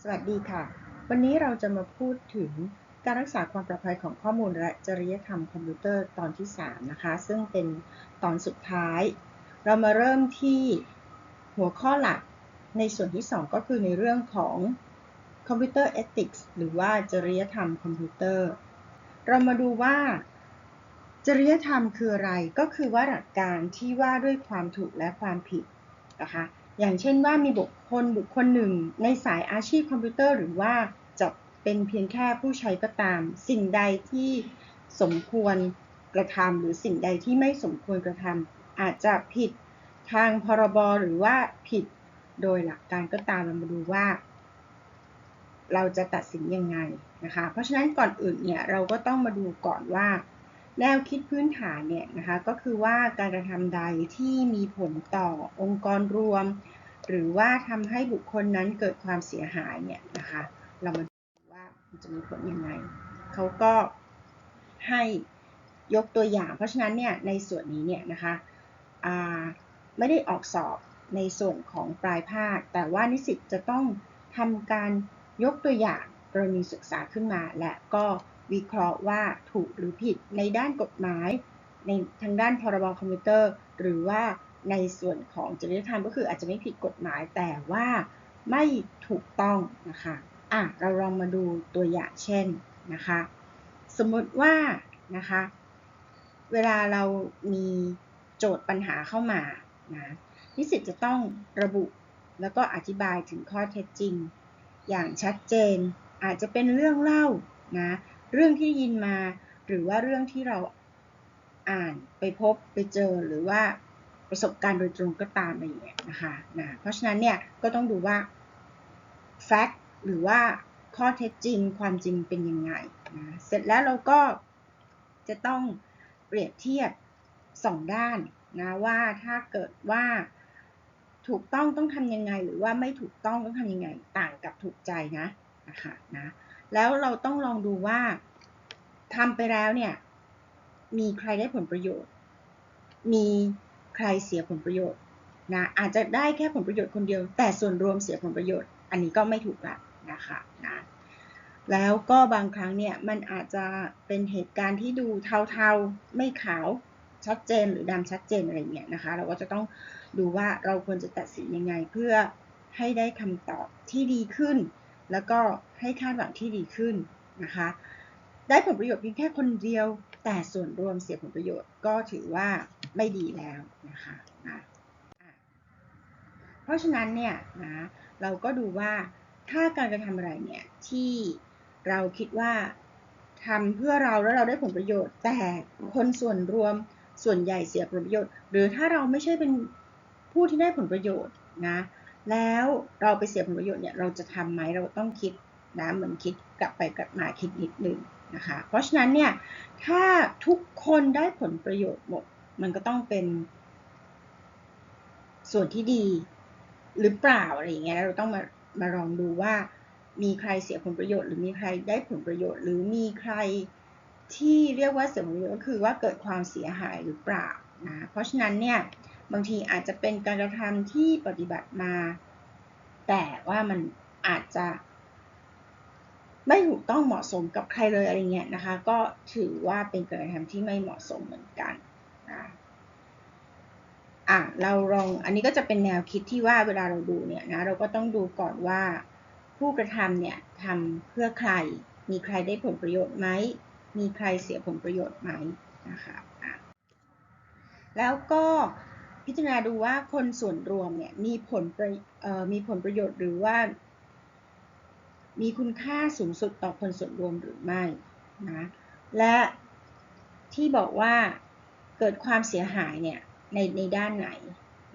สวัสดีค่ะ วันนี้เราจะมาพูดถึงการรักษาความปลอดภัยของข้อมูลและจริยธรรมคอมพิวเตอร์ตอนที่ 3 นะคะ ซึ่งเป็นตอนสุดท้าย เรามาเริ่มที่หัวข้อหลักในส่วนที่ 2 ก็คือในเรื่องของคอมพิวเตอร์เอติกส์หรือว่าจริยธรรมคอมพิวเตอร์ เรามาดูว่า จริยธรรมคืออะไร ก็คือว่าหลักการที่ว่าด้วยความถูกและความผิดนะคะ อย่างเช่นว่ามีบุคคลบุคคลหนึ่ง ในสายอาชีพคอมพิวเตอร์หรือว่าจะเป็นเพียงแค่ผู้ใช้ก็ตาม สิ่งใดที่สมควรกระทำหรือสิ่งใดที่ไม่สมควรกระทำอาจจะผิดทางพรบหรือว่าผิดโดยหลักการก็ตามเรามาดูว่า เราจะตัดสินยังไงนะคะ เพราะฉะนั้นก่อนอื่นเนี่ยเราก็ต้องมาดูก่อนว่า แนวคิดพื้นฐานเนี่ยนะคะก็คือว่าการกระทำใดที่มีผลต่อองค์กรรวม หรือว่าทำให้บุคคลนั้นเกิดความเสียหายเนี่ยนะคะเรามาดูว่ามันจะมีผลยังไงเขาก็ให้ยกตัวอย่าง เพราะฉะนั้นเนี่ยในส่วนนี้เนี่ยนะคะไม่ได้ออกสอบในส่วนของปลายภาค แต่ว่านิสิตจะต้องทำการยกตัวอย่างกรณีศึกษาขึ้นมา และก็ วิเคราะห์ว่าถูกหรือผิดในด้านกฎหมาย ในทางด้านพรบคอมพิวเตอร์ หรือว่าในส่วนของจริยธรรมก็คืออาจจะไม่ผิดกฎหมายแต่ว่าไม่ถูกต้องนะคะอะเราลองมาดูตัวอย่างเช่นนะคะสมมติว่านะคะเวลาเรามีโจทย์ปัญหาเข้ามานะนิสิตจะต้องระบุแล้วก็อธิบายถึงข้อเท็จจริง อย่างชัดเจนอาจจะเป็นเรื่องเล่านะ เรื่องที่ยินมา หรือว่าเรื่องที่เราอ่านไปพบไปเจอหรือว่าประสบการณ์โดยตรงก็ตามอะไรอย่างเงี้ยนะคะนะเพราะฉะนั้นเนี่ยก็ต้องดูว่า fact หรือว่าข้อเท็จจริงความจริงเป็นยังไงนะเสร็จแล้วเราก็จะต้องเปรียบเทียบสองด้านนะว่าถ้าเกิดว่าถูกต้องต้องทำยังไง หรือว่าไม่ถูกต้องต้องทำยังไงต่างกับถูกใจนะนะคะนะ แล้วเราต้องลองดูว่าทำไปแล้วเนี่ย มีใครได้ผลประโยชน์ มีใครเสียผลประโยชน์นะอาจจะได้แค่ผลประโยชน์คนเดียว แต่ส่วนรวมเสียผลประโยชน์ อันนี้ก็ไม่ถูกละนะคะนะแล้วก็บางครั้งเนี่ยมันอาจจะเป็นเหตุการณ์ที่ดูเทาๆไม่ขาวชัดเจนหรือดำชัดเจนอะไรเงี้ยนะคะ เราก็จะต้องดูว่าเราควรจะตัดสินยังไงเพื่อให้ได้คำตอบที่ดีขึ้น แล้วก็ให้คาดหวังที่ดีขึ้นนะคะ ได้ผลประโยชน์เพียงแค่คนเดียว แต่ส่วนรวมเสียผลประโยชน์ก็ถือว่าไม่ดีแล้วนะคะนะเพราะฉะนั้นเนี่ยนะเราก็ดูว่าถ้าการกระทำอะไรเนี่ยที่เราคิดว่าทำเพื่อเราแล้วเราได้ผลประโยชน์ แต่คนส่วนรวมส่วนใหญ่เสียผลประโยชน์ หรือถ้าเราไม่ใช่เป็นผู้ที่ได้ผลประโยชน์นะ แล้วเราไปเสียผลประโยชน์เนี่ยเราจะทำไหมเราต้องคิดนะเหมือนคิดกลับไปกลับมาคิดนิดนึงนะคะเพราะฉะนั้นเนี่ยถ้าทุกคนได้ผลประโยชน์หมดมันก็ต้องเป็น ส่วนที่ดีหรือเปล่าอะไรอย่างเงี้ยเราต้องมามาลองดูว่ามีใครเสียผลประโยชน์ หรือมีใครได้ผลประโยชน์ หรือมีใครที่เรียกว่าเสียผลประโยชน์ก็คือว่าเกิดความเสียหายหรือเปล่านะเพราะฉะนั้นเนี่ย บางทีอาจจะเป็นการกระทำที่ปฏิบัติมา แต่ว่ามันอาจจะไม่ถูกต้องเหมาะสมกับใครเลยอะไรเงี้ยนะคะ ก็ถือว่าเป็นการกระทำที่ไม่เหมาะสมเหมือนกันนะอะเราลองอันนี้ก็จะเป็นแนวคิดที่ว่าเวลาเราดูเนี่ยนะเราก็ต้องดูก่อนว่าผู้กระทำเนี่ยทำเพื่อใคร มีใครได้ผลประโยชน์ไหม มีใครเสียผลประโยชน์ไหมนะคะะแล้วก็ พิจารณาดูว่าคนส่วนรวมเนี่ยมีผลมีผลประโยชน์หรือว่า มีคุณค่าสูงสุดต่อคนส่วนรวมหรือไม่นะและที่บอกว่าเกิดความเสียหายเนี่ยในในด้านไหน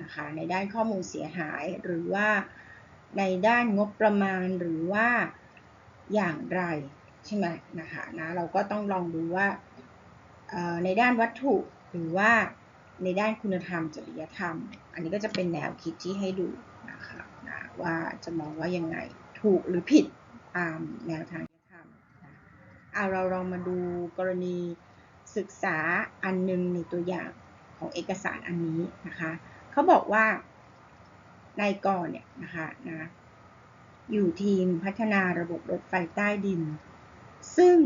นะคะในด้านข้อมูลเสียหายหรือว่าในด้านงบประมาณหรือว่าอย่างไรใช่ไหมนะคะนะเราก็ต้องลองดูว่าในด้านวัตถุหรือว่า ในด้านคุณธรรม จริยธรรม อันนี้ก็จะเป็นแนวคิดที่ให้ดูนะคะนะว่าจะมองว่ายังไงถูกหรือผิดตามแนวทางธรรมนะเอาเราลองมาดูกรณีศึกษาอันนึงในตัวอย่างของเอกสารอันนี้นะคะเขาบอกว่านายกรเนี่ยนะคะนะอยู่ทีมพัฒนาระบบรถไฟใต้ดิน ซึ่ง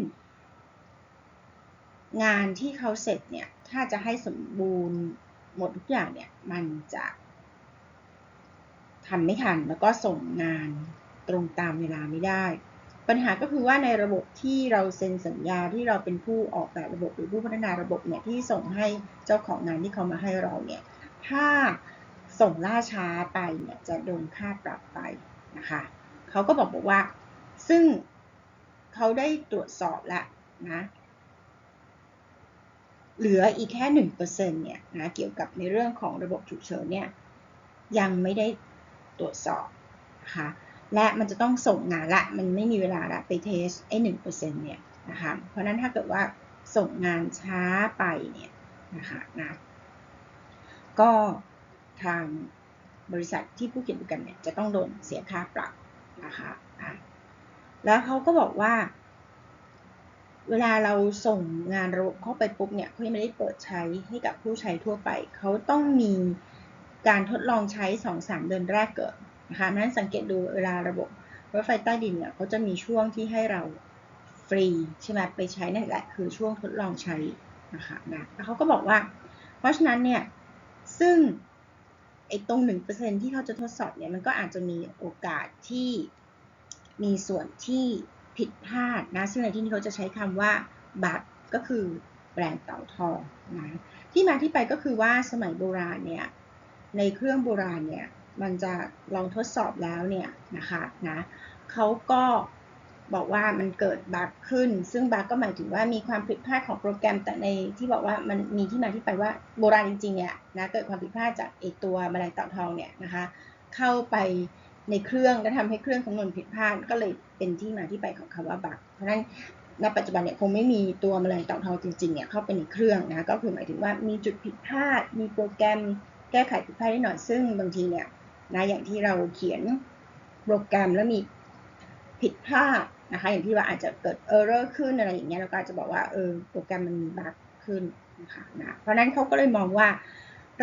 งานที่เขาเสร็จเนี่ย ถ้าจะให้สมบูรณ์หมดทุกอย่างเนี่ยมันจะทำไม่ทันแล้วก็ส่งงานตรงตามเวลาไม่ได้ ปัญหาก็คือว่าในระบบที่เราเซ็นสัญญาที่เราเป็นผู้ออกแบบระบบหรือผู้พัฒนาระบบเนี่ยที่ส่งให้เจ้าของงานที่เขามาให้เราเนี่ยถ้าส่งล่าช้าไปเนี่ยจะโดนค่าปรับไปนะคะเขาก็บอกบอกว่า ซึ่งเขาได้ตรวจสอบแล้วนะ เหลืออีกแค่หนึ่งเปอร์เซ็นเนี่ยนะเกี่ยวกับในเรื่องของระบบฉุกเฉินเนี่ยยังไม่ได้ตรวจสอบนะคะและมันจะต้องส่งงานละมันไม่มีเวลาละไปเทสไอ้หนึ่งเปอร์เซ็นเนี่ยนะคะเพราะนั้นถ้าเกิดว่าส่งงานช้าไปเนี่ยนะคะนะก็ทางบริษัทที่ผู้เขียนปรแกรมเนี่ยจะต้องโดนเสียค่าปรับนะคะะแล้วเขาก็บอกว่า เวลาเราส่งงานระบบเข้าไปปุ๊บเนี่ยเขายังไม่ได้เปิดใช้ให้กับผู้ใช้ทั่วไป เขาต้องมีการทดลองใช้ 2-3 เดือนแรกเกิดนะคะนั้นสังเกตดูเวลาระบบรถไฟใต้ดินเนี่ยเขาจะมีช่วงที่ให้เราฟรีใช่ไหมไปใช้นั่นแหละคือช่วงทดลองใช้นะคะนะแล้วเขาก็บอกว่า เพราะฉะนั้นเนี่ยซึ่งไอ้ตรง1%ที่เขาจะทดสอบเนี่ยมันก็อาจจะมีโอกาสที่มีส่วนที่ ผิดพลาดนะ ซึ่งในที่นี้เขาจะใช้คำว่าบัตก็คือแบรนด์เต่าทองนะ ที่มาที่ไปก็คือว่าสมัยโบราณเนี่ย ในเครื่องโบราณเนี่ย มันจะลองทดสอบแล้วเนี่ยนะคะนะเขาก็บอกว่ามันเกิดบั๊กขึ้น ซึ่งบั๊กก็หมายถึงว่ามีความผิดพลาดของโปรแกรม แต่ในที่บอกว่ามันมีที่มาที่ไปว่าโบราณจริงๆเนี่ยนะ เกิดความผิดพลาดจากไอตัวแมลงเต่าทองเนี่ยนะคะ เข้าไป ในเครื่องแล้วทำให้เครื่องคำนวณผิดพลาดก็เลยเป็นที่มาที่ไปของคำว่าบั๊กเพราะฉะนั้นณปัจจุบันเนี่ยคงไม่มีตัวแมลงเต่าทองจริงๆเนี่ยเข้าไปในเครื่องนะก็คือหมายถึงว่ามีจุดผิดพลาด มีโปรแกรมแก้ไขผิดพลาดได้หน่อยซึ่งบางทีเนี่ยนะอย่างที่เราเขียนโปรแกรมแล้วมีผิดพลาดนะคะอย่างที่ว่าอาจจะเกิดเออร์เรอร์ขึ้นอะไรอย่างเงี้ยเราก็อาจจะบอกว่าเออโปรแกรมมันมีบั๊กขึ้นนะคะนะเพราะนั้นเขาก็เลยมองว่า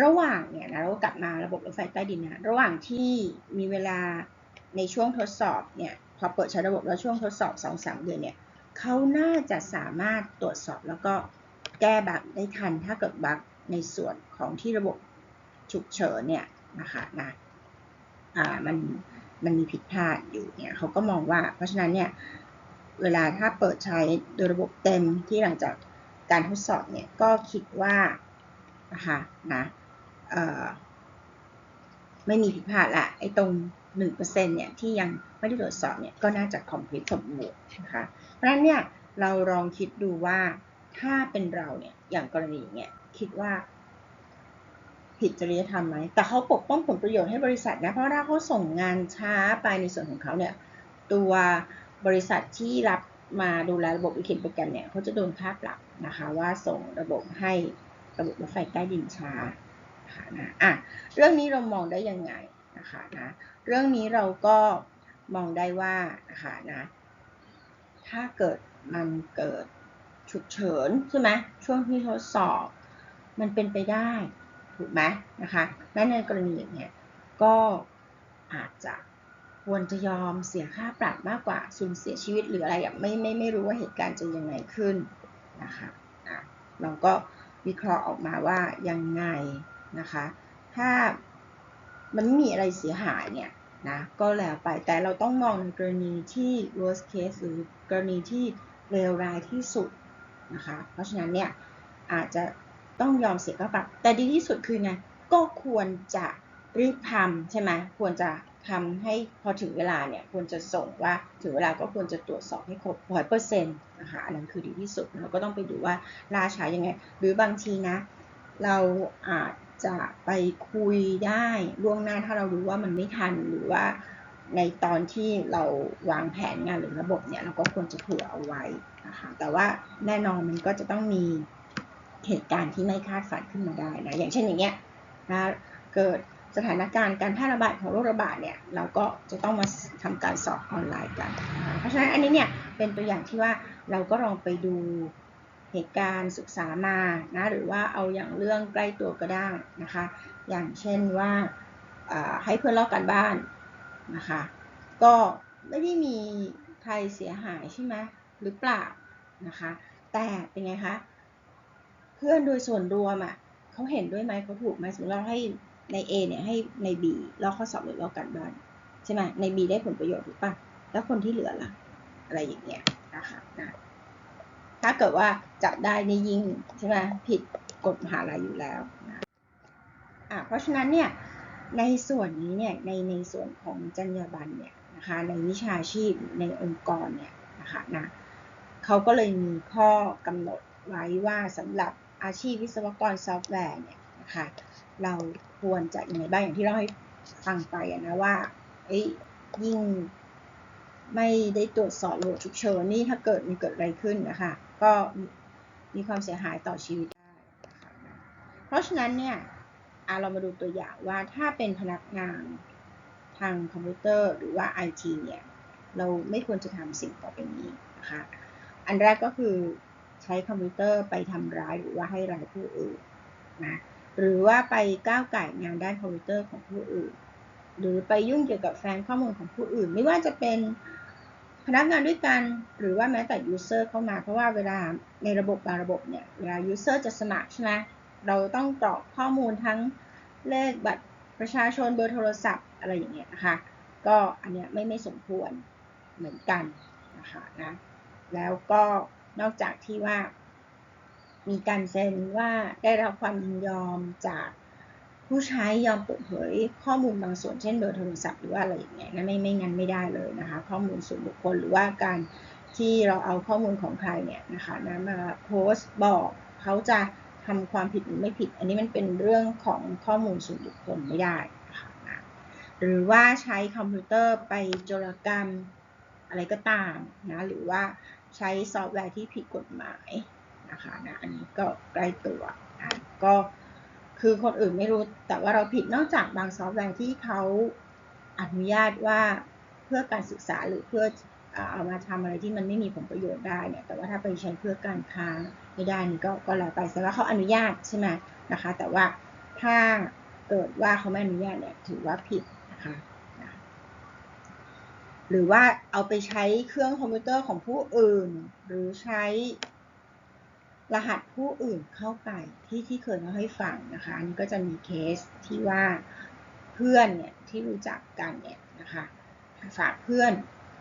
ระหว่างเนี่ยนะเรากลับมาระบบรถไฟใต้ดินนะระหว่างที่มีเวลาในช่วงทดสอบเนี่ยพอเปิดใช้ระบบแล้วช่วงทดสอบ 2-3 เดือนเนี่ยเขาน่าจะสามารถตรวจสอบแล้วก็แก้บั๊กได้ทันถ้าเกิดบั๊กในส่วนของที่ระบบฉุกเฉินเนี่ยนะคะนะอ่ามันมันมีผิดพลาดอยู่เนี่ยเขาก็มองว่า เพราะฉะนั้นเนี่ยเวลาถ้าเปิดใช้โดยระบบเต็มที่หลังจากการทดสอบเนี่ยก็คิดว่านะคะนะ ไม่มีผิดพลาดละไอ้ตรง 1%เนี่ยที่ยังไม่ได้ตรวจสอบเนี่ยก็น่าจะคอมพลีทสมบูรณ์นะคะเพราะฉะนั้นเนี่ยเราลองคิดดูว่าถ้าเป็นเราเนี่ยอย่างกรณีเนี่ยคิดว่า ผิดจริยธรรมไหมแต่เขาปกป้องผลประโยชน์ให้บริษัทนะเพราะถ้าเขาส่งงานช้าไปในส่วนของเขาเนี่ยตัวบริษัทที่รับมาดูแลระบบวิกฤตโปรแกรมเนี่ยเขาจะโดนค่าปรับนะคะว่าส่งระบบให้ระบบรถไฟใต้ดินช้า คะนะอะเรื่องนี้เรามองได้ยังไงนะคะนะเรื่องนี้เราก็มองได้ว่านะคะนะถ้าเกิดมันเกิดฉุกเฉินใช่ไหมช่วงที่ทดสอบมันเป็นไปได้ถูกไหมนะคะและในกรณีอย่างเงี้ยก็อาจจะควรจะยอมเสียค่าปรับมากกว่าสูญเสียชีวิตหรืออะไรอย่างไม่ไม่ไม่รู้ว่าเหตุการณ์จะยังไงขึ้นนะคะอะเราก็วิเคราะห์ออกมาว่ายังไง นะคะ ถ้ามันไม่มีอะไรเสียหายเนี่ยนะก็แล้วไปแต่เราต้องมองในกรณีที่ worst case หรือกรณีที่เลวร้ายที่สุดนะคะ เพราะฉะนั้นเนี่ยอาจจะต้องยอมเสียค่าปรับ แต่ดีที่สุดคือไงก็ควรจะรีบทำใช่ไหมควรจะทำให้พอถึงเวลาเนี่ยควรจะส่งว่าถึงเวลาก็ควรจะตรวจสอบให้ครบร้อยเปอร์เซ็นต์นะคะอันนั้นคือดีที่สุดเราก็ต้องไปดูว่าล่าช้ายังไง หรือบางทีนะ เราอาจ จะไปคุยได้ล่วงหน้าถ้าเรารู้ว่ามันไม่ทันหรือว่าในตอนที่เราวางแผนงานหรือระบบเนี่ยเราก็ควรจะเผื่อเอาไว้นะคะแต่ว่าแน่นอนมันก็จะต้องมีเหตุการณ์ที่ไม่คาดฝันขึ้นมาได้นะอย่างเช่นอย่างเงี้ยนะเกิดสถานการณ์การแพร่ระบาดของโรคระบาดเนี่ยเราก็จะต้องมาทำการสอบออนไลน์กันนะเพราะฉะนั้นอันนี้เนี่ยเป็นตัวอย่างที่ว่าเราก็ลองไปดู เหตุการณ์ศึกษามานะหรือว่าเอาอย่างเรื่องใกล้ตัวก็ได้นะคะ อย่างเช่นว่าให้เพื่อนลอกกันบ้านนะคะ ก็ไม่ได้มีใครเสียหายใช่ไหมหรือเปล่านะคะ แต่เป็นไงคะเพื่อนโดยส่วนรวมอะเขาเห็นด้วยไหมเขาถูกไหมสมมติเราให้ใน A เนี่ยให้ใน B ลอกข้อสอบหรือลอกการบ้านใช่ไหมใน B ได้ผลประโยชน์ถูกปะแล้วคนที่เหลือล่ะอะไรอย่างเงี้ยนะคะนะ ถ้าเกิดว่าจับได้นี่ยิ่งใช่ไหมผิดกฎมหาลัยอยู่แล้วนะอะเพราะฉะนั้นเนี่ยในส่วนนี้เนี่ยในในส่วนของจรรยาบรรณเนี่ยนะคะในวิชาชีพในองค์กรเนี่ยนะคะนะเขาก็เลยมีข้อกำหนดไว้ว่าสำหรับอาชีพวิศวกรซอฟต์แวร์เนี่ยนะคะเราควรจะยังไงบ้างอย่างที่เราให้ฟังไปะนะว่าเอ้ยิ่งไม่ได้ตรวจสอบระบบฉุกเฉินนี่ถ้าเกิดมันเกิดอะไรขึ้นนะคะ ก็มีความเสียหายต่อชีวิตได้นะคะเพราะฉะนั้นเนี่ยเรามาดูตัวอย่างว่าถ้าเป็นพนักงานทางคอมพิวเตอร์หรือว่า IT เนี่ย เราไม่ควรจะทำสิ่งต่อไปนี้นะคะ อันแรกก็คือใช้คอมพิวเตอร์ไปทำร้ายหรือว่าให้ร้ายผู้อื่นนะหรือว่าไปก้าวไก่งานด้านคอมพิวเตอร์ของผู้อื่น หรือไปยุ่งเกี่ยวกับแฟ้มข้อมูลของผู้อื่น ไม่ว่าจะเป็น พนักงานด้วยกันหรือว่าแม้แต่ user เข้ามา เพราะว่าเวลาในระบบบางระบบเนี่ยเวลา user จะสมัครใช่ไหมเราต้องกรอกข้อมูลทั้งเลขบัตรประชาชนเบอร์โทรศัพท์อะไรอย่างเงี้ยนะคะก็อันเนี้ยไม่ไม่สมควรเหมือนกันนะคะนะแล้วก็นอกจากที่ว่ามีการเซ็นว่าได้รับความยินยอมจาก ผู้ใช้ยอมเปิดเผยข้อมูลบางส่วนเช่นเบอร์โทรศัพท์หรือว่าอะไรอย่างเงี้ยนะไม่ไม่งั้นไม่ได้เลยนะคะ ข้อมูลส่วนบุคคลหรือว่าการที่เราเอาข้อมูลของใครเนี่ยนะคะนะมาโพสต์บอกเขาจะทำความผิดหรือไม่ผิด อันนี้มันเป็นเรื่องของข้อมูลส่วนบุคคลไม่ได้นะคะนะหรือว่าใช้คอมพิวเตอร์ไปโจรกรรมอะไรก็ตามนะหรือว่าใช้ซอฟต์แวร์ที่ผิดกฎหมายนะคะนะอันนี้ก็ใกล้ตัวนะก็ คือคนอื่นไม่รู้แต่ว่าเราผิดนอกจากบางซอฟต์แวร์ที่เขาอนุญาตว่าเพื่อการศึกษาหรือเพื่อเอามาทำอะไรที่มันไม่มีผลประโยชน์ได้เนี่ย แต่ว่าถ้าไปใช้เพื่อการค้าไม่ได้นี่ก็ก็แล้วไปแต่ว่าเขาอนุญาตใช่ไหมนะคะ แต่ว่าถ้าเกิดว่าเขาไม่อนุญาตเนี่ยถือว่าผิดนะคะหรือว่าเอาไปใช้เครื่องคอมพิวเตอร์ของผู้อื่น หรือใช้ รหัสผู้อื่นเข้าไปที่ที่เคยเล่าให้ฟังนะคะ อันนี้ก็จะมีเคสที่ว่าเพื่อนเนี่ยที่รู้จักกันเนี่ยนะคะฝากเพื่อน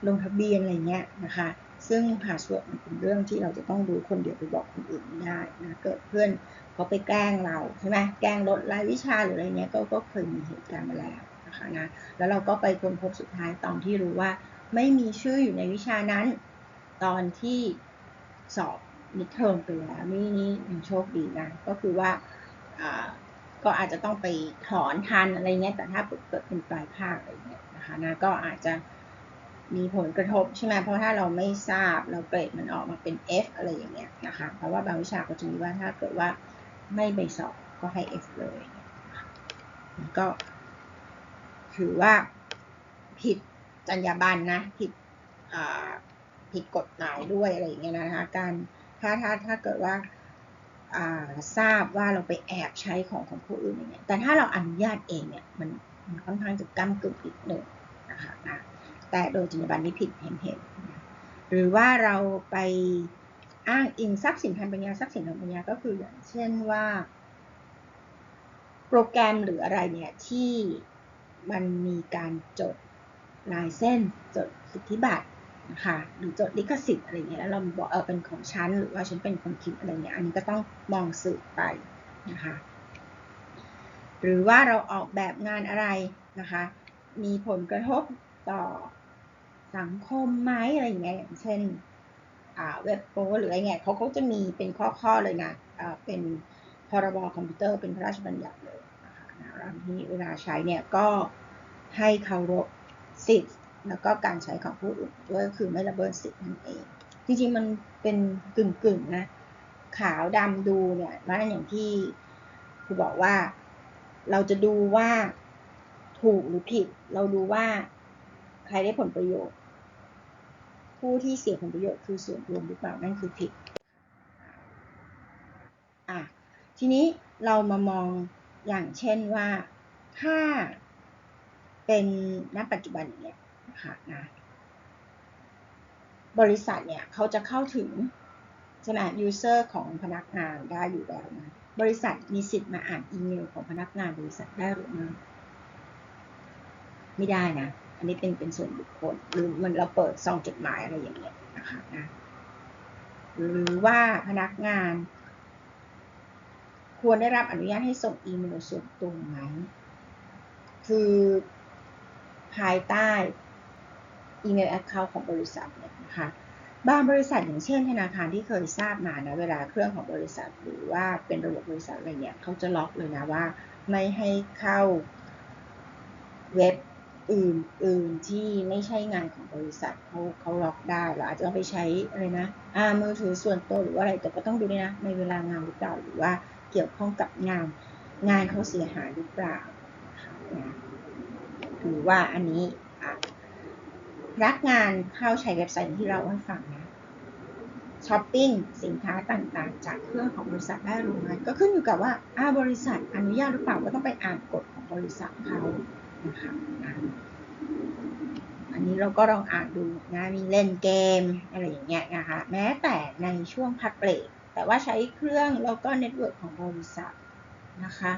ลงทะเบียนอะไรเงี้ยนะคะ ซึ่งพาสเวิร์ดมันเป็นเรื่องที่เราจะต้องรู้คนเดียวไปบอกคนอื่นไม่ได้นะเกิดเพื่อนเขาไปแกล้งเราใช่ไหมแกล้งลดรายวิชาหรืออะไรเงี้ยก็ก็เคยมีเหตุการณ์มาแล้วนะคะนะแล้วเราก็ไปค้นพบสุดท้ายตอนที่รู้ว่า ไม่มีชื่ออยู่ในวิชานั้น ตอนที่สอบ มิดเทอมไปแล้วนี่นี่ยังโชคดีนะก็คือว่าก็อาจจะต้องไปถอนทันอะไรเงี้ยแต่ถ้าเกิดเป็นปลายภาคอะไรเงี้ยนะคะนะก็อาจจะมีผลกระทบใช่ไหมเพราะถ้าเราไม่ทราบเราเกรดมันออกมาเป็น F อะไรอย่างเงี้ยนะคะเพราะว่าบางวิชาก็จะมีว่าถ้าเกิดว่าไม่ไปสอบก็ให้ F เลยก็ถือว่าผิดจรรยาบรรณนะผิดผิดกฎหมายด้วยอะไรอย่างเงี้ยนะคะการ ถ้าถ้าถ้าเกิดว่าทราบว่าเราไปแอบใช้ของของผู้อื่นอย่างเงี้ยแต่ถ้าเราอนุญาตเองเนี่ยมันมันค่อนข้างจะก้ากึ่งอีกหนึ่งนะคะนะแต่โดยจรรยาบรรณนี้ผิดเห็นเห็นนะหรือว่าเราไปอ้างอิงทรัพย์สินทางปัญญาทรัพย์สินทางปัญญาก็คืออย่างเช่นว่า โปรแกรมหรืออะไรเนี่ยที่มันมีการจดลายเส้นจดสิทธิบัตร นะคะหรือจดลิขสิทธิ์อะไรเงี้ยแล้วเราบอกเออเป็นของฉันหรือว่าฉันเป็นคนคิดอะไรเงี้ยอันนี้ก็ต้องมองสืบไปนะคะหรือว่าเราออกแบบงานอะไรนะคะ มีผลกระทบต่อสังคมไหมอะไรอย่างเงี้ยอย่างเช่นเว็บโปหรืออะไรเงี้ยเขาก็จะมีเป็นข้อๆเลยนะเป็นพรบคอมพิวเตอร์เป็นพระราชบัญญัติเลยนะคะนะที่เวลาใช้เนี่ยก็ให้เคารพสิทธิ์ แล้วก็การใช้ของผู้อื่นด้วยคือไม่ละเมิดสิทธิ์นั่นเอง จริงๆมันเป็นกึ่งๆนะ ขาวดำดูเนี่ยมันอย่างที่คือบอกว่าเราจะดูว่าถูกหรือผิด เราดูว่าใครได้ผลประโยชน์ ผู้ที่เสียผลประโยชน์คือส่วนรวมหรือเปล่านั่นคือผิดอะทีนี้เรามามองอย่างเช่นว่าถ้าเป็นณปัจจุบันอย่างเงี้ย ค่ะนะบริษัทเนี่ยเขาจะเข้าถึงใช่ไหม user ของพนักงานได้อยู่แล้วนะบริษัทมีสิทธิ์มาอ่านอีเมลของพนักงานบริษัทได้หรือไม่ไม่ได้นะ อันนี้เป็นเป็นส่วนบุคคลหรือมันเราเปิดซองจดหมายอะไรอย่างเงี้ยนะคะนะหรือว่าพนักงาน ควรได้รับอนุญาตให้ส่งอีเมลส่วนตัวไหมคือภายใต้ อีเมลแอคเคาท์ของบริษัทเนี่ยนะคะบางบริษัทอย่างเช่นธนาคารที่เคยทราบมานะเวลาเครื่องของบริษัท หรือว่าเป็นระบบบริษัทอะไรเนี่ยเขาจะล็อกเลยนะว่า ไม่ให้เข้าเว็บอื่นๆที่ไม่ใช่งานของบริษัทเขาเขาล็อกได้เราอาจจะต้องไปใช้อะไรนะอ่ามือถือส่วนตัวหรือว่าอะไรแต่ก็ต้องดูด้วยนะในเวลางานหรือเปล่าหรือว่าเกี่ยวข้องกับงานงานเขาเสียหายหรือเปล่าหรือว่าอันนี้ รักงานเข้าใช้เว็บไซต์ที่เราให้ฟังนะช้อปปิ้งสินค้าต่างๆ จากเครื่องของบริษัทได้หรือไม่ก็ขึ้นอยู่กับว่าอาบริษัทอนุญาตหรือเปล่าก็ต้องไปอ่านกฎของบริษัทเขานะคะอันนี้เราก็ลองอ่านดูนะมีเล่นเกมอะไรอย่างเงี้ยนะคะแม้แต่ในช่วงพักเบรกแต่ว่าใช้เครื่องแล้วก็เน็ตเวิร์กของบริษัทนะคะ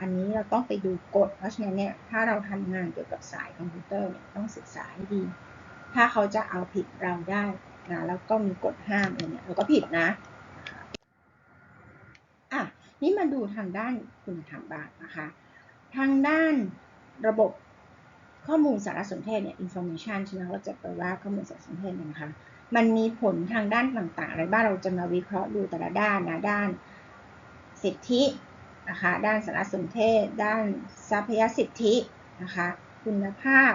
อันนี้เราต้องไปดูกฎเพราะฉะนั้นเนี่ยถ้าเราทำงานเกี่ยวกับสายคอมพิวเตอร์เนี่ยต้องศึกษาให้ดี ถ้าเขาจะเอาผิดเราได้นะแล้วก็มีกฎห้ามอะไรเนี่ยเราก็ผิดนะอะนี่มาดูทางด้านคุณธรรมบ้างนะคะ ทางด้านระบบข้อมูลสารสนเทศเนี่ย information ใช่ไหมเราจะแปลว่าข้อมูลสารสนเทศเนี่ยนะคะ มันมีผลทางด้านต่างๆ อะไรบ้าง เราจะมาวิเคราะห์ดูแต่ละด้านนะ ด้านสิทธินะคะ ด้านสารสนเทศ ด้านทรัพยสิทธินะคะ คุณภาพ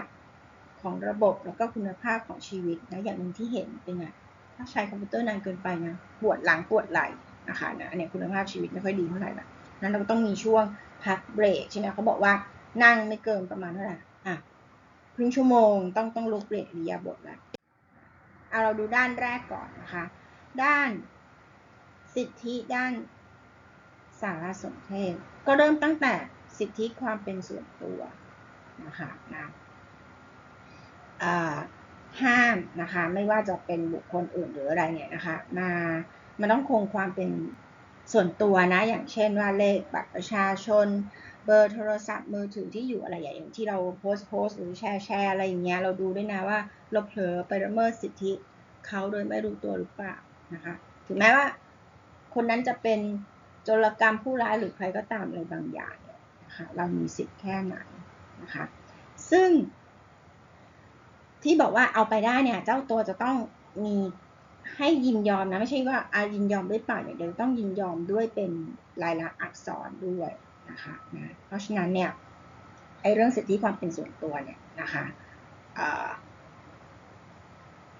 ของระบบแล้วก็คุณภาพของชีวิตนะอย่างหนึ่งที่เห็นเป็นไงถ้าใช้คอมพิวเตอร์นานเกินไปนะปวดหลังปวดไหล่นะคะนะอันนี้คุณภาพชีวิตไม่ค่อยดีเท่าไหร่ละนั้นเราต้องมีช่วงพักเบรกใช่ไหมเขาบอกว่านั่งไม่เกินประมาณเท่าไหร่อะครึ่งชั่วโมงต้องต้องลุกเบรกอิริยาบถแล้วเอาเราดูด้านแรกก่อนนะคะ ด้านสิทธิด้านสารสนเทศ ก็เริ่มตั้งแต่สิทธิความเป็นส่วนตัวนะคะนะ ห้ามนะคะไม่ว่าจะเป็นบุคคลอื่นหรืออะไรเนี่ยนะคะมามันต้องคงความเป็นส่วนตัวนะ อย่างเช่นว่าเลขบัตรประชาชน เบอร์โทรศัพท์มือถือที่อยู่อะไรอย่างที่เราโพสต์โพสต์หรือแชร์แชร์อะไรอย่างเงี้ยเราดูด้วยนะว่าเราเผลอไปละเมิดสิทธิเขาโดยไม่รู้ตัวหรือเปล่านะคะถึงแม้ว่า คนนั้นจะเป็นโจรกรรมผู้ร้ายหรือใครก็ตามอะไรบางอย่างเนี่ยนะคะเรามีสิทธิ์แค่ไหนนะคะซึ่ง ที่บอกว่าเอาไปได้เนี่ยเจ้าตัวจะต้องมีให้ยินยอมนะไม่ใช่ว่าอายินยอมด้วยปากอย่างเดียวต้องยินยอมด้วยเป็นลายลักษณ์อักษรด้วยนะคะนะเพราะฉะนั้นเนี่ยไอ้เรื่องสิทธิความเป็นส่วนตัวเนี่ยนะคะ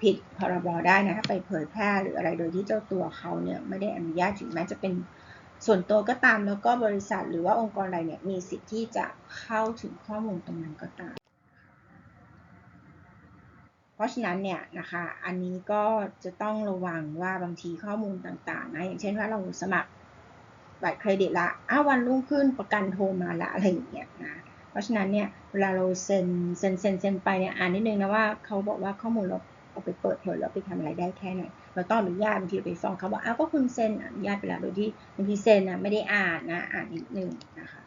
ผิดพรบได้นะถ้าไปเผยแพร่หรืออะไรโดยที่เจ้าตัวเขาเนี่ยไม่ได้อนุญาตถึงแม้จะเป็นส่วนตัวก็ตามแล้วก็บริษัทหรือว่าองค์กรอะไรเนี่ยมีสิทธิ์ที่จะเข้าถึงข้อมูลตรงนั้นก็ตาม เพราะฉะนั้นเนี่ยนะคะอันนี้ก็จะต้องระวังว่าบางทีข้อมูลต่างๆนะอย่างเช่นว่าเราสมัครบัตรเครดิตละอ้าวันรุ่งขึ้นประกันโทรมาละอะไรอย่างเงี้ยนะเพราะฉะนั้นเนี่ยเวลาเราเซ็นเซ็นเซ็นเซ็นไปเนี่ยอ่านนิดนึงนะว่าเขาบอกว่าข้อมูลเราเอาไปเปิดเผยแล้วไปทำอะไรได้แค่ไหนเราต้องอนุญาตบางทีไปฟ้องเขาบอกอ้าวก็คุณเซ็นอนุญาตไปแล้วโดยที่บางทีเซ็นนะไม่ได้อ่านนะอ่านนิดนึงนะคะ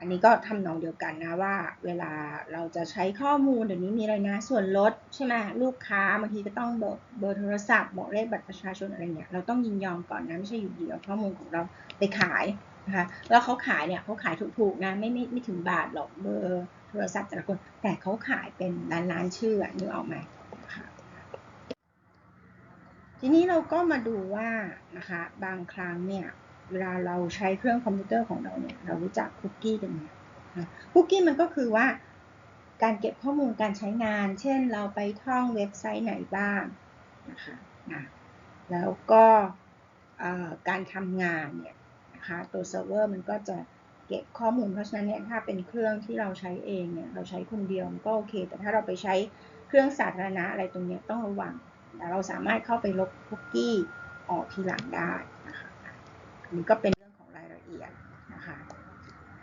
อันนี้ก็ทำนองเดียวกันนะว่า เวลาเราจะใช้ข้อมูลเดี๋ยวนี้มีอะไรนะ ส่วนลดใช่ไหมลูกค้าบางทีก็ต้องบอกเบอร์โทรศัพท์บอกเลขบัตรประชาชนอะไรเงี้ยเราต้องยินยอมก่อนนะไม่ใช่อยู่ดีเอาข้อมูลของเราไปขายนะคะแล้วเขาขายเนี่ยเขาขายถูกๆนะไม่ไม่ไม่ถึงบาทหรอกเบอร์โทรศัพท์แต่ละคน แต่เขาขายเป็นล้านล้านชื่อนึกออกไหมนะคะทีนี้เราก็มาดูว่านะคะบางครั้งเนี่ย เวลาเราใช้เครื่องคอมพิวเตอร์ของเราเนี่ยเรารู้จักคุกกี้กันไหมคุกกี้มันก็คือว่า การเก็บข้อมูลการใช้งาน เช่นเราไปท่องเว็บไซต์ไหนบ้างนะคะนะแล้วก็การทำงานเนี่ยนะคะตัวเซิร์ฟเวอร์มันก็จะเก็บข้อมูลเพราะฉะนั้นเนี่ยถ้าเป็นเครื่องที่เราใช้เองเนี่ยเราใช้คนเดียวมันก็โอเค แต่ถ้าเราไปใช้เครื่องสาธารณะอะไรตรงนี้ต้องระวังแต่เราสามารถเข้าไปลบคุกกี้ออกทีหลังได้ นะคะอันนี้ก็เป็นเรื่องของรายละเอียดนะคะ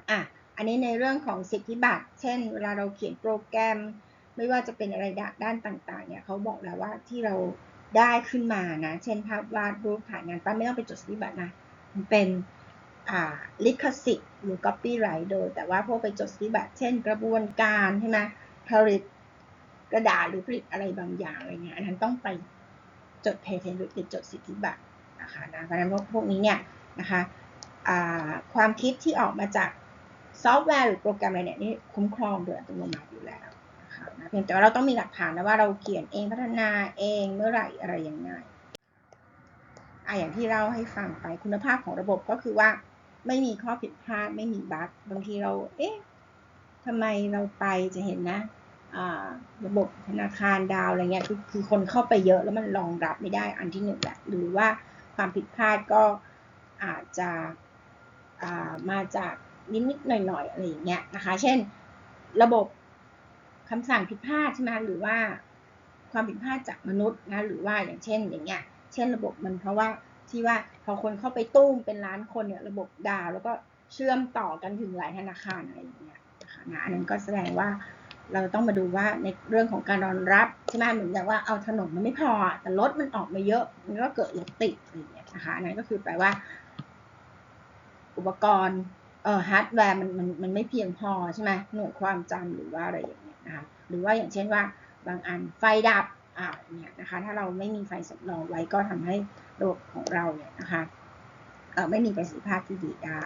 อะอันนี้ในเรื่องของสิทธิบัตร เช่น เวลาเราเขียนโปรแกรม ไม่ว่าจะเป็นอะไรด้านต่างๆ เนี่ยเขาบอกแล้วว่าที่เราได้ขึ้นมานะ เช่นภาพวาดรูปถ่ายงานปั้นไม่ต้องไปจดสิทธิบัตรนะ มันเป็นอ่าลิขสิทธิ์หรือ copyright โดย แต่ว่าพวกไปจดสิทธิบัตร เช่น กระบวนการใช่ไหมผลิตกระดาษหรือผลิตอะไรบางอย่างอะไรเงี้ยอันนั้นต้องไปจดเพเทนหรือติดจดสิทธิบัตรนะคะนะเพราะฉะนั้นพวกพวกนี้เนี่ย นะคะความคิดที่ออกมาจากซอฟต์แวร์หรือโปรแกรมอะไรเนี่ยนี่คุ้มครองโดยอัตโนมัติอยู่แล้วนะคะเพียงแต่ว่าเราต้องมีหลักฐานนะว่าเราเขียนเองพัฒนาเองเมื่อไหร่อะไรยังไงอะอย่างที่เล่าให้ฟังไปคุณภาพของระบบก็คือว่าไม่มีข้อผิดพลาดไม่มีบั๊กบางทีเราเอ๊ะทำไมเราไปจะเห็นนะระบบธนาคารดาวอะไรเงี้ยคือคือคนเข้าไปเยอะแล้วมันรองรับไม่ได้อันที่หนึ่งแหละหรือว่าความผิดพลาดก็ อาจจะามาจากนิดๆหน่อยๆอะไรอย่างเงี้ยนะคะ เช่น ระบบคำสั่งผิดพลาดใช่ไหมหรือว่าความผิดพลาดจากมนุษย์นะหรือว่าอย่างเช่นอย่างเงี้ย เช่นระบบมันเพราะว่าที่ว่าพอคนเข้าไปตุ้มเป็นล้านคนเนี่ยระบบดาวแล้วก็เชื่อมต่อกันถึงหลายธนาคารอะไรอย่างเงี้ยนะคะนะอันนั้นก็แสดงว่าเราต้องมาดูว่าในเรื่องของการรองรับใช่ไหมเหมือนอย่างว่าเอาถนนมันไม่พอ แต่รถมันออกมาเยอะมันก็เกิดรถติดอะไรอย่างเงี้ยนะคะอันนั้นก็คือแปลว่า อุปกรณ์เอ่อฮาร์ดแวร์มันมันมันไม่เพียงพอใช่ไหมหน่วยความจำหรือว่าอะไรอย่างเงี้ยนะคะหรือว่าอย่างเช่นว่าบางอันไฟดับอ่าเนี่ยนะคะถ้าเราไม่มีไฟสำรองไว้ก็ทำให้ระบบของเราเนี่ยนะคะเอ่อไม่มีประสิทธิภาพที่ดีได้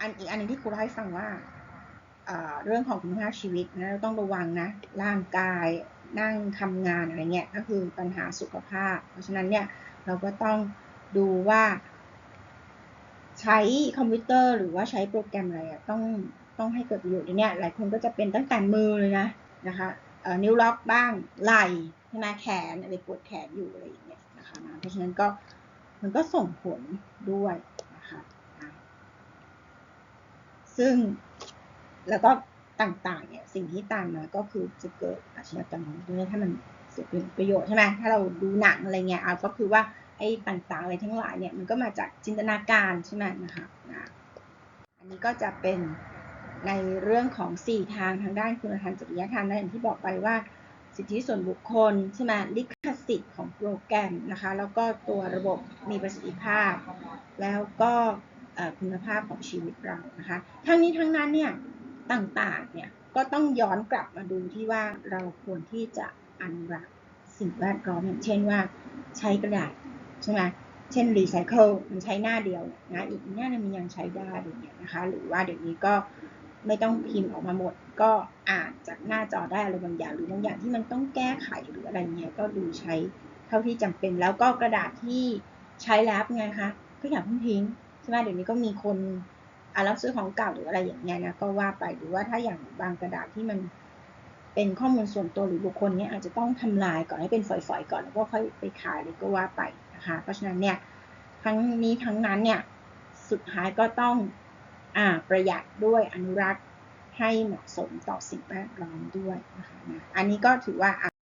อันอีกอันหนึงที่ครูเล่าให้ฟังว่าเเรื่องของคุณภาพชีวิตนะเราต้องระวังนะร่างกายนั่งทำงานอะไรเงี้ยก็คือปัญหาสุขภาพ เพราะฉะนั้นเนี่ยเราก็ต้องดูว่า ใช้คอมพิวเตอร์หรือว่าใช้โปรแกรมอะไรอะต้องต้องให้เกิดประโยชน์เนี่ยหลายคนก็จะเป็นตั้งแต่มือเลยนะนะคะเอ่อนิ้วล็อกบ้างไหล่ใช่ไหมแขนอะไรปวดแขนอยู่อะไรอย่างเงี้ยนะคะนะเพราะฉะนั้นก็มันก็ส่งผลด้วยนะคะนะซึ่งแล้วก็ต่างๆเนี่ยสิ่งที่ตามมาก็คือจะเกิดอาชญากรรมด้วยถ้ามันเสียประโยชน์ใช่ไหมถ้าเราดูหนังอะไรเงี้ยเอาก็คือว่า ไอ้ต่างๆอะไรทั้งหลายเนี่ยมันก็มาจากจินตนาการใช่ไหมนะคะนะอันนี้ก็จะเป็นในเรื่องของ 4 ทางทางด้านคุณธรรมจริยธรรมนะอย่างที่บอกไปว่าสิทธิส่วนบุคคลใช่ไหมลิขสิทธิ์ของโปรแกรมนะคะ แล้วก็ตัวระบบมีประสิทธิภาพ แล้วก็คุณภาพของชีวิตเรานะคะ ทั้งนี้ทั้งนั้นเนี่ยต่างๆเนี่ยก็ต้องย้อนกลับมาดูที่ว่าเราควรที่จะอนุรักษ์สิ่งแวดล้อมอย่างเช่นว่า ใช้กระดาษ ใช่ไหมเช่นรีไซเคิลมันใช้หน้าเดียวนะอีกหน้านึงมันยังใช้ได้อะไรเงี้ยนะคะ หรือว่าเดี๋ยวนี้ก็ไม่ต้องพิมพ์ออกมาหมด ก็อ่านจากหน้าจอได้อะไรบางอย่าง หรือบางอย่างที่มันต้องแก้ไขหรืออะไรเงี้ยก็ดูใช้เท่าที่จำเป็นแล้วก็กระดาษที่ใช้แล้วไงคะก็อย่าเพิ่งทิ้งใช่ไหมเดี๋ยวนี้ก็มีคนอารับซื้อของเก่าหรืออะไรอย่างเงี้ยนะก็ว่าไปหรือว่าถ้าอย่างบางกระดาษที่มันเป็นข้อมูลส่วนตัวหรือบุคคลเนี้ยอาจจะต้องทำลายก่อนให้เป็นฝอยๆก่อนแล้วก็ค่อยไปขายเลยก็ว่าไป นะคะเพราะฉะนั้นเนี่ยทั้งนี้ทั้งนั้นเนี่ยสุดท้ายก็ต้องอ่าประหยัดด้วยอนุรักษ์ให้เหมาะสมต่อสิ่งแวดล้อมด้วยนะคะอันนี้ก็ถือว่า